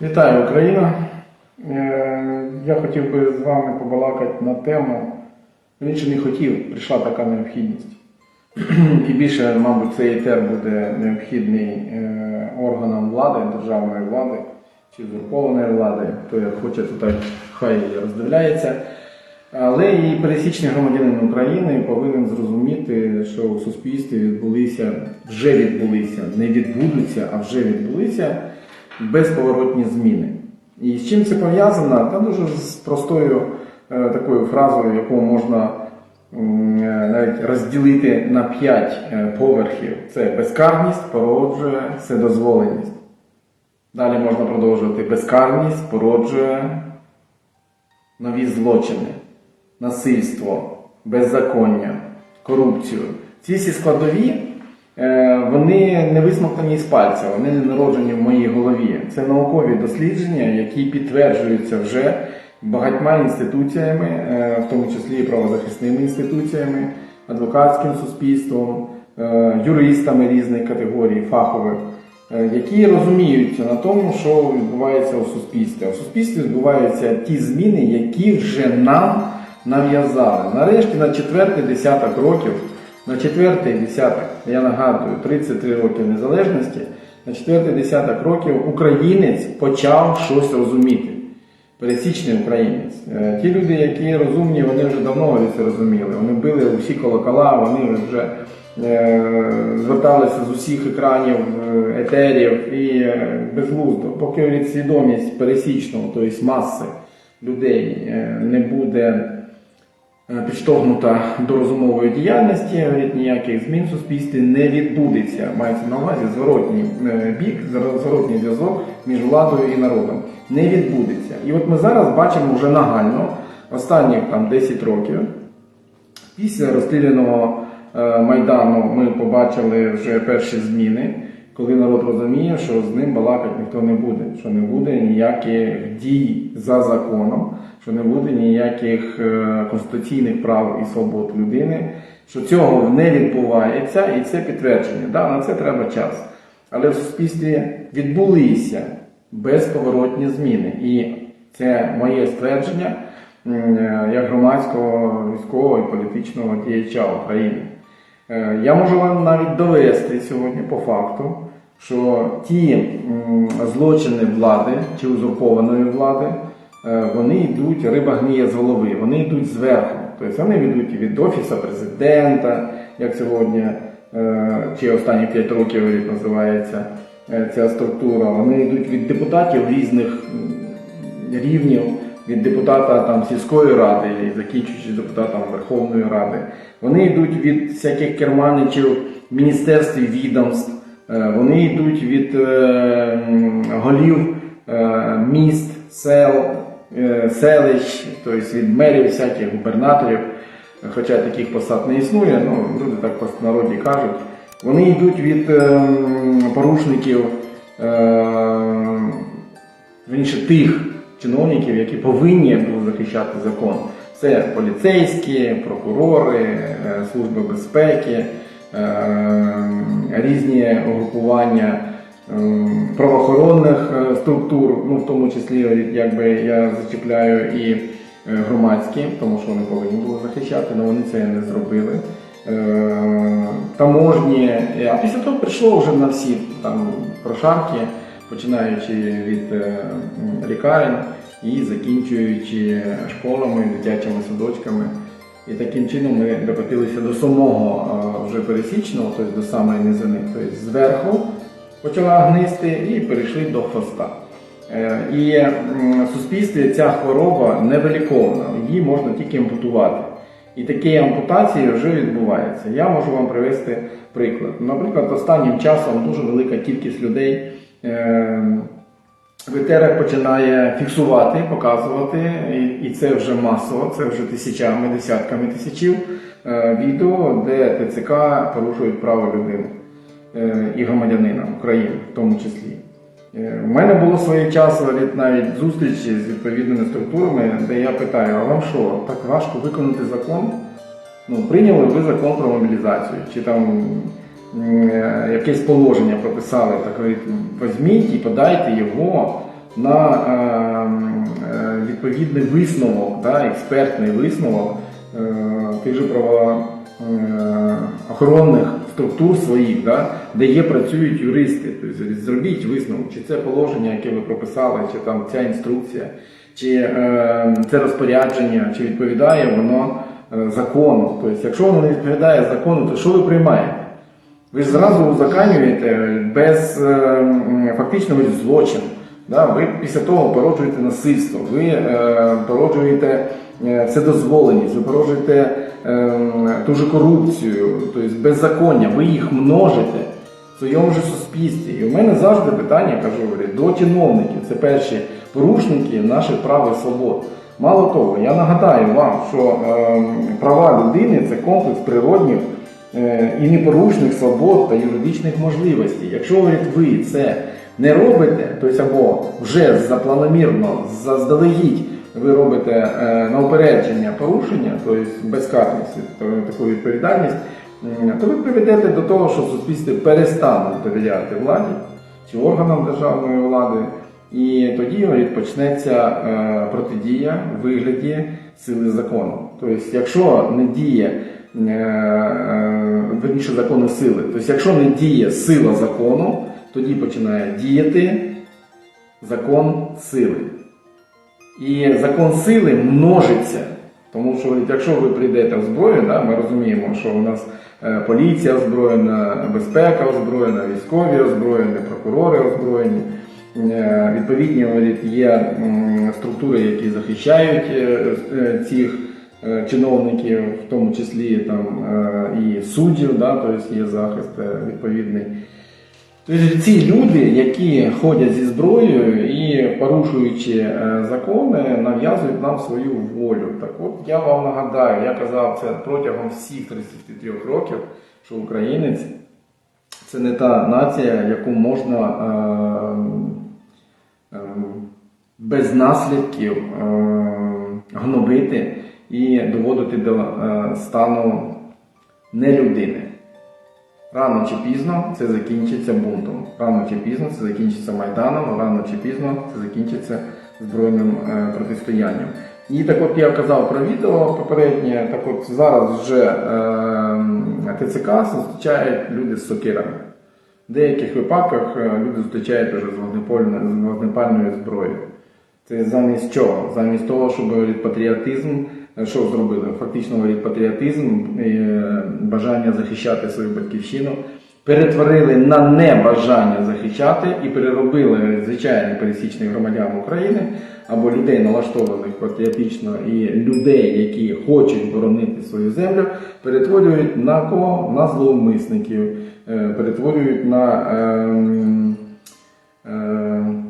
Вітаю Україна! Е, Я хотів би з вами побалакати на тему. Більше не хотів, прийшла така необхідність. І більше, мабуть, цей етер буде необхідний е, органам влади, державної влади чи узурпованої влади. Хто як хоче, то так хай роздивляється. Але і пересічний громадянин України повинен зрозуміти, що у суспільстві відбулися, вже відбулися, не відбудуться, а вже відбулися безповоротні зміни. І з чим це пов'язано? Та дуже з простою е, такою фразою, яку можна е, навіть розділити на п'ять е, поверхів. Це безкарність породжує вседозволеність. Далі можна продовжувати безкарність породжує нові злочини, насильство, беззаконня, корупцію. Ці всі складові, вони не висмоктані з пальця, вони не народжені в моїй голові. Це наукові дослідження, які підтверджуються вже багатьма інституціями, е, в тому числі правозахисними інституціями, адвокатським суспільством, е, юристами різних категорій, фахових е, які розуміються на тому, що відбувається у суспільстві. В суспільстві відбуваються ті зміни, які вже нам нав'язали. Нарешті на четвертий десяток років, на четвертий десяток, я нагадую, 33 роки незалежності, на четвертий десяток років українець почав щось розуміти. Пересічний українець. Е, Ті люди, які розумні, вони вже давно це розуміли. Вони били усі колокола, вони вже е, зверталися з усіх екранів, е, етерів і безглуздо. Поки свідомість пересічного, тобто маси людей не буде підштовхнута до розумової діяльності, ніяких змін в суспільстві не відбудеться. Мається на увазі зворотній е, бік, зворотній зв'язок між владою і народом. Не відбудеться. І от ми зараз бачимо вже нагально останні там 10 років. Після розстріляного е, Майдану ми побачили вже перші зміни, коли народ розуміє, що з ним балакати ніхто не буде, що не буде ніяких дій за законом, що не буде ніяких е, конституційних прав і свобод людини, що цього не відбувається, і це підтвердження. Да, на це треба час. Але в суспільстві відбулися безповоротні зміни. І це моє ствердження е, як громадського, військового і політичного діяча України. Е, Я можу вам навіть довести сьогодні по факту, що ті злочини влади чи узурпованої влади, е, вони йдуть, риба гниє з голови, вони йдуть зверху. Тобто вони йдуть від Офісу президента, як сьогодні, е, чи останні 5 років називається е, ця структура, вони йдуть від депутатів різних рівнів, від депутата там, сільської ради і закінчуючи депутатом Верховної Ради. Вони йдуть від всяких керманичів міністерств відомств, вони йдуть від е, голів е, міст, сел, е, селищ, тобто від мерів, всяких губернаторів, хоча таких посад не існує, ну люди так в народі кажуть. Вони йдуть від е, порушників. Е, тих чиновників, які повинні були захищати закон. Це поліцейські, прокурори, е, служби безпеки, е, різні угрупування е, правоохоронних е, структур, ну в тому числі якби я зачіпляю і е, громадські, тому що вони повинні були захищати, але вони це не зробили. Е, Таможні, Е, а після того прийшло вже на всі там прошарки починаючи від е, лікарень і закінчуючи школами, дитячими садочками. І таким чином ми докотилися до самого е, вже пересічного, тобто до самої низини, тобто зверху почала гнисти і перейшли до хвоста. Е, І в суспільстві ця хвороба невиліковна, її можна тільки ампутувати. І такі ампутації вже відбуваються. Я можу вам привести приклад. Наприклад, останнім часом дуже велика кількість людей е, починає фіксувати, показувати, і, це вже масово, це вже тисячами, десятками тисячів е, відео, де ТЦК порушують право людини е, і громадянина України в тому числі. Е, У мене було своє часу навіть- зустрічі з відповідними структурами, де я питаю, а вам що, так важко виконати закон? Ну, прийняли ви закон про мобілізацію, чи там е, якесь положення прописали, так візьміть і подайте його на е, е, відповідний висновок, да, експертний висновок е, тих же правоохоронних структур своїх, да, де є працюють юристи. Тобто зробіть висновок, чи це положення, яке ви прописали, чи там ця інструкція, чи е, це розпорядження, чи відповідає воно е, закону. Тобто, якщо воно не відповідає закону, то що ви приймаєте? Ви ж зразу узаканюєте без е, фактично злочин. Да? Ви після того породжуєте насильство, ви е, породжуєте е, вседозволеність, ви породжуєте е, ту же корупцію, тобто беззаконня, ви їх множите в своєму ж суспільстві. І в мене завжди питання, кажу, до чиновників, це перші порушники наших прав і свобод. Мало того, я нагадаю вам, що е, права людини це комплекс природних і непорушних свобод та юридичних можливостей. Якщо ви це не робите, тобто або вже запланомірно, заздалегідь ви робите е, на упередження порушення, тобто безкарність, таку відповідальність, то ви приведете до того, що суспільство перестане довіряти владі чи органам державної влади, і тоді почнеться е, протидія в вигляді сили закону. Тобто, якщо не діє е, е, верніше закону сили, тобто, якщо не діє сила закону, тоді починає діяти закон сили. І закон сили множиться. Тому що якщо ви прийдете в зброю, да, ми розуміємо, що у нас е, поліція озброєна, безпека озброєна, військові озброєні, прокурори озброєні. Е, Відповідні є структури, які захищають е, е, цих е, чиновників, в тому числі там, е, і суддів, да, тобто є захист е, відповідний. Тобто ці люди, які ходять зі зброєю і порушуючи е, закони, нав'язують нам свою волю. Так от я вам нагадаю, я казав це протягом всіх 33 років, що українець це не та нація, яку можна е, е, без наслідків е, гнобити і доводити до е, стану нелюдини. Рано чи пізно це закінчиться бунтом. Рано чи пізно це закінчиться майданом, рано чи пізно це закінчиться збройним е, протистоянням. І так от я казав про відео попереднє, так от зараз вже е, ТЦК зустрічають люди з сокирами. В деяких випадках е, люди зустрічають вже з вогнепальною зброєю. Це замість чого? Замість того, щоб патріотизм, е, що зробили? Фактично говорить, патріотизм, е, бажання захищати свою батьківщину, перетворили на небажання захищати і переробили звичайних пересічних громадян України або людей налаштованих патріотично і людей, які хочуть боронити свою землю, перетворюють на кого? На зловмисників, е, перетворюють на. ем, е,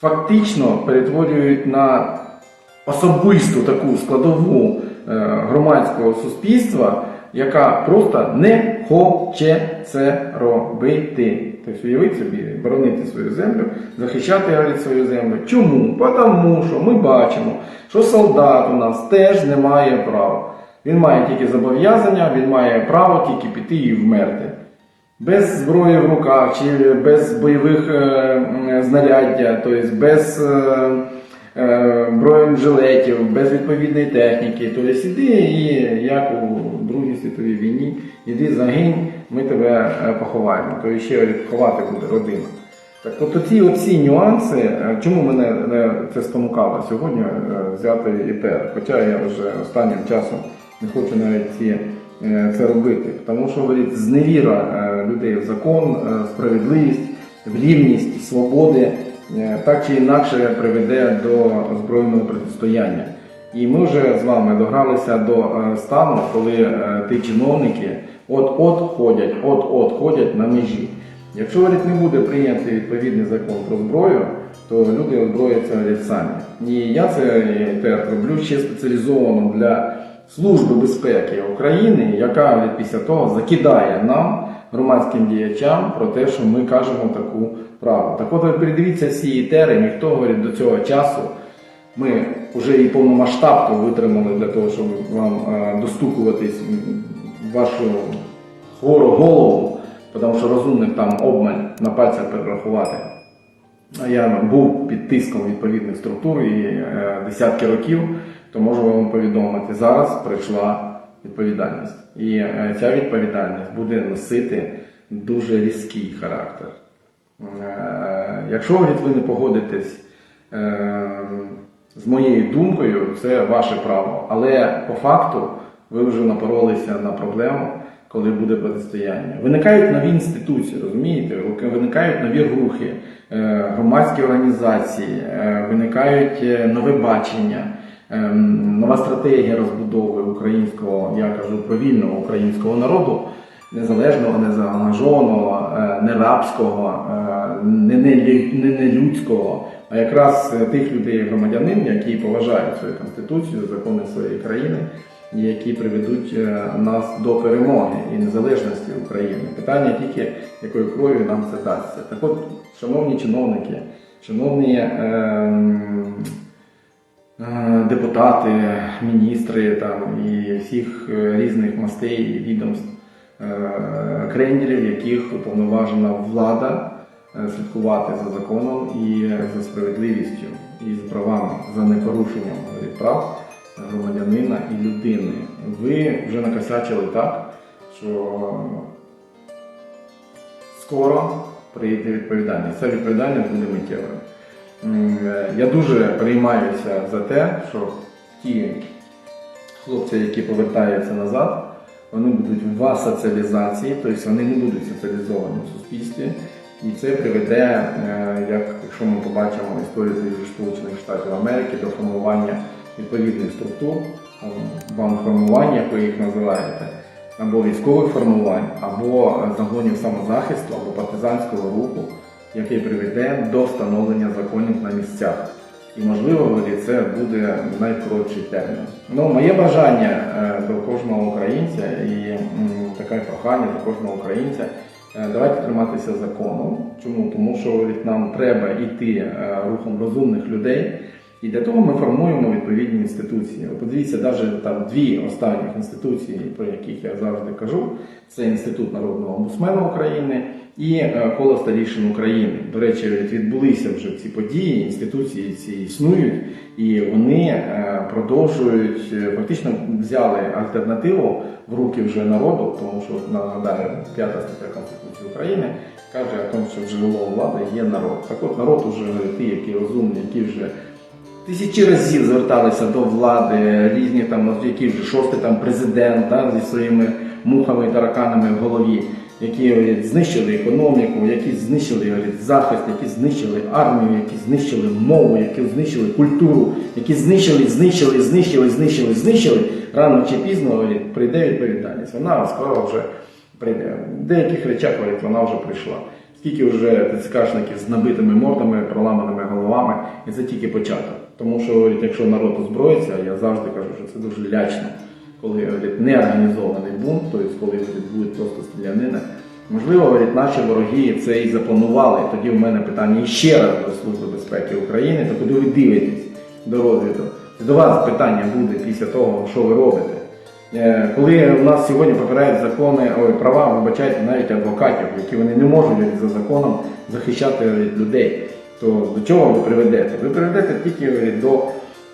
фактично перетворюють на особисту таку складову е, громадського суспільства, яка просто не хоче це робити. Тобто уявіть собі, боронити свою землю, захищати свою землю. Чому? Тому що ми бачимо, що солдат у нас теж не має права. Він має тільки зобов'язання, він має право тільки піти і вмерти. Без зброї в руках чи без бойових е, знаряддя, тобто без е, е, бронежилетів, без відповідної техніки. Тобто іди і як у Другій світовій війні, іди загинь, ми тебе поховаємо. Тобто ще ховати буде родина. Так от оці оці нюанси, чому мене це спонукало сьогодні взяти ІТР, хоча я вже останнім часом не хочу навіть ці, це робити, тому що говорить, зневіра е, людей в закон, е, справедливість, в рівність, свободи е, так чи інакше приведе до збройного протистояння. І ми вже з вами догралися до е, стану, коли е, ті чиновники от-от ходять, от-от ходять на межі. Якщо говорить, не буде прийнятий відповідний закон про зброю, то люди озброяться самі. І я це теж роблю ще спеціалізовано для Служби безпеки України, яка після того закидає нам, громадським діячам, про те, що ми кажемо таку правду. Так от ви передивіться всі етери, ніхто говорить до цього часу. Ми вже і повномасштабку витримали для того, щоб вам е, достукуватись в вашу хвору голову, тому що розумних там обмаль на пальцях перерахувати. я був під тиском відповідних структур і е, десятки років, то можу вам повідомити, зараз прийшла відповідальність. І е, ця відповідальність буде носити дуже різкий характер. Е, Якщо ви не погодитесь е, з моєю думкою, це ваше право. Але по факту ви вже напоролися на проблему, коли буде протистояння. Виникають нові інституції, розумієте? Виникають нові рухи, е, громадські організації, виникають нове бачення, нова стратегія розбудови українського, я кажу, повільного українського народу незалежного, незаангажованого, е, не рабського, е, не, не, не, людського, а якраз е, тих людей громадянин, які поважають свою конституцію, закони своєї країни, які приведуть нас до перемоги і незалежності України. Питання тільки, якою кров'ю нам це дасться. Так от, шановні чиновники, шановні. ем, депутати, міністри там і всіх е, різних мастей і відомств, е, кренделів, яких уповноважена влада е, слідкувати за законом і за справедливістю, і за правами, за непорушенням прав громадянина і людини. Ви вже накосячили так, що скоро прийде відповідальність. Ця відповідальність буде миттєвою. Е, Я дуже переймаюся за те, що ті хлопці, які повертаються назад, вони будуть в асоціалізації, тобто вони не будуть соціалізовані в суспільстві. І це приведе, е, як якщо ми побачимо історію Сполучених Штатів Америки, до формування відповідних структур, там, бандформувань, як ви їх називаєте, або військових формувань, або загонів самозахисту, або партизанського руху, який приведе до встановлення законів на місцях. І можливо, це буде найкоротший термін. Ну, моє бажання е, до кожного українця і таке прохання до кожного українця. е, Давайте триматися закону. Чому? Тому що нам треба йти е, рухом розумних людей, і для того ми формуємо відповідні інституції. Подивіться, навіть там дві останніх інституції, про яких я завжди кажу, це Інститут народного омбудсмена України і е, коло старішин України. До речі, відбулися вже ці події, інституції ці існують, і вони е, продовжують е, фактично взяли альтернативу в руки вже народу, тому що нагадаю, п'ята стаття Конституції України каже о тому, що джерело влади є народ. Так от народ уже ті, які розумні, які вже Тисячі разів зверталися до влади, різні там, які вже шостий там президент да, зі своїми мухами і тараканами в голові, які говорять, знищили економіку, які знищили говорять, захист, які знищили армію, які знищили мову, які знищили культуру, які знищили, знищили, знищили, знищили, знищили. Рано чи пізно говорять, прийде відповідальність. Вона скоро вже прийде. В деяких речах говорять, вона вже прийшла. Скільки вже ТЦКшників з набитими мордами, проламаними головами, і це тільки початок. Тому що говорить, якщо народ озброїться, я завжди кажу, що це дуже лячно, коли говорить, неорганізований бунт, тобто коли говорить, буде просто стрілянина. Можливо, говорить, наші вороги це і запланували. Тоді в мене питання ще раз до Служби безпеки України, то куди ви дивитесь до розвитку? До вас питання буде після того, що ви робите. Е, Коли у нас сьогодні попирають закони, ой, права, вибачайте, навіть адвокатів, які вони не можуть за законом захищати людей, то до чого ви приведете? Ви приведете тільки до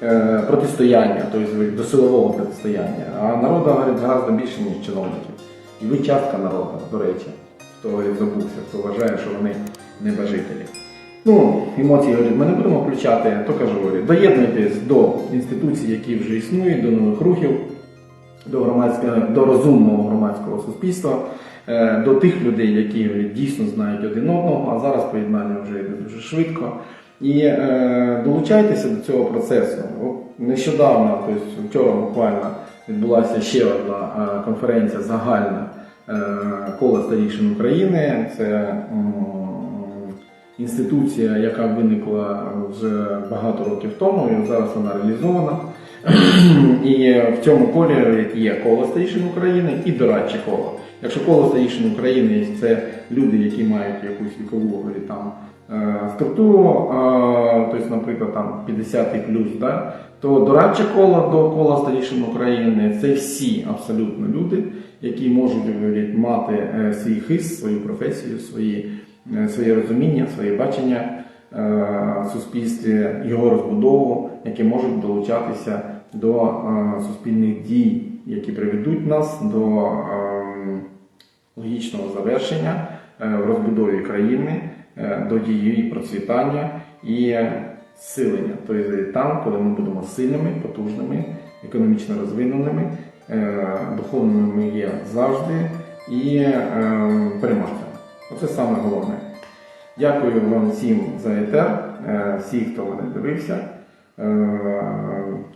протистояння, тобто до силового протистояння. А народу говорить, гораздо більше, ніж чиновників. І ви частка народу, до речі, хто забувся, хто вважає, що вони небожителі. Ну, емоції говорить, ми не будемо включати, то кажу, говорить, доєднуйтесь до інституцій, які вже існують, до нових рухів до громадського, до розумного громадського суспільства, е, до тих людей, які говорять, дійсно знають один одного, а зараз поєднання вже йде дуже швидко. І е, долучайтеся до цього процесу. Нещодавно, тобто вчора буквально відбулася ще одна е, конференція загальна е, кола старішин України. Це м, інституція, яка виникла вже багато років тому, і зараз вона реалізована. І в цьому колі є коло старішин України і дорадче коло. Якщо коло старішин України це люди, які мають якусь вікову там, е, структуру, е, тобто, наприклад, там 50 плюс, да, то дорадче коло до кола старішин України це всі абсолютно люди, які можуть мати е, свій хист, свою професію, свої, е, своє розуміння, своє бачення е, суспільстві, його розбудову, які можуть долучатися до е, суспільних дій, які приведуть нас до ем, логічного завершення е, в розбудові країни, е, до її процвітання і зсилення. Тобто там, коли ми будемо сильними, потужними, економічно розвиненими, е, духовними ми є завжди і е, переможцями. Оце саме головне. Дякую вам всім за етер, е, всі, хто мене дивився.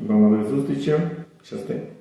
До нових зустрічей. Щасти.